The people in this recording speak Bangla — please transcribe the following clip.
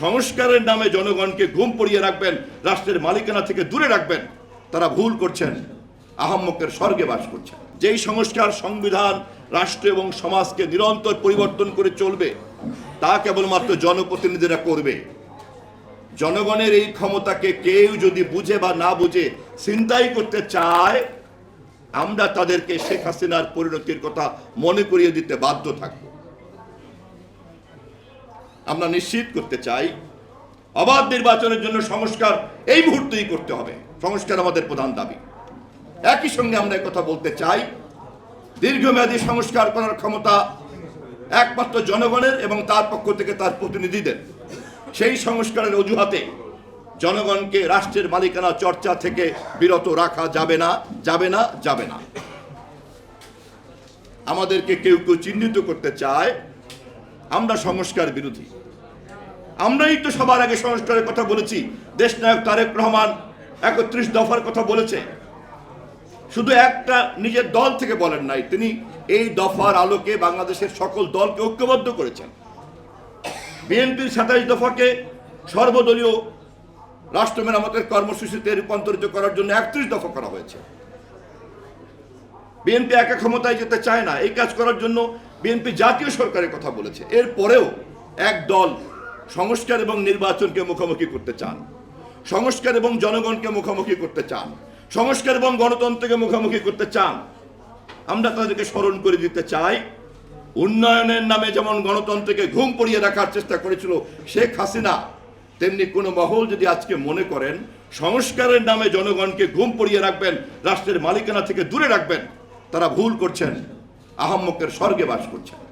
সংস্কারের নামে জনগণকে ঘুম পড়িয়ে রাখবেন, রাষ্ট্রের মালিকানা থেকে দূরে রাখবেন। তারা ভুল করছেন, আহম্মকের স্বর্গে বাস করছেন। যেই সংস্কার, সংবিধান, রাষ্ট্র এবং সমাজকে নিরন্তর পরিবর্তন করে চলবে, তা কেবলমাত্র জনপ্রতিনিধিরা করবে। জনগণের এই ক্ষমতাকে কেউ যদি বুঝে বা না বুঝে চিন্তাই করতে চায়, আমরা তাদেরকে শেখ হাসিনার পরিণতির কথা মনে করিয়ে দিতে বাধ্য থাকব। আমরা নিশ্চিত করতে চাই অবাধ নির্বাচনের জন্য সংস্কার এই মুহূর্তেই করতে হবে। সংস্কার আমাদের প্রধান দাবি। একই সঙ্গে আমরা কথা বলতে চাই, দীর্ঘমেয়াদী সংস্কার করার ক্ষমতা একমাত্র জনগণের এবং তার পক্ষ থেকে তার প্রতিনিধিদের। সেই সংস্কারের অজুহাতে জনগণকে রাষ্ট্রের মালিকানা চর্চা থেকে বিরত রাখা যাবে না যাবে না যাবে না। আমাদেরকে কেউ কেউ চিহ্নিত করতে চায় আমরা সংস্কার বিরোধী। আমরাই তো সবার আগে সংস্কারের কথা বলেছি। দেশনায়ক তারেক রহমান একত্রিশ দফার কথা বলেছে। শুধু একটা নিজের দল থেকে বলেন নাই, তিনি এই দফার আলোকে বাংলাদেশের সকল দলকে ঐক্যবদ্ধ করেছেন। বিএনপির সাতাইশ দফাকে সর্বদলীয় রাষ্ট্র মেরামতের কর্মসূচিতে রূপান্তরিত করার জন্য একত্রিশ দফা করা হয়েছে। বিএনপি একা ক্ষমতায় যেতে চায় না, এই কাজ করার জন্য বিএনপি জাতীয় সরকারের কথা বলেছে। এরপরেও এক দল সংস্কার এবং নির্বাচনকে মুখোমুখি করতে চান। সংস্কার এবং জনগণকে মুখোমুখি করতে চান। সংস্কার এবং গণতন্ত্রকে মুখোমুখি করতে চান। আমরা তাদেরকে স্মরণ করে দিতে চাই, উন্নয়নের নামে যেমন গণতন্ত্রকে ঘুম পড়িয়ে রাখার চেষ্টা করেছিল শেখ হাসিনা, তেমনি কোনো মহল যদি আজকে মনে করেন, সংস্কারের নামে জনগণকে ঘুম পড়িয়ে রাখবেন, রাষ্ট্রের মালিকানা থেকে দূরে রাখবেন, তারা ভুল করছেন। আহম্মকের স্বর্গে বাস করছেন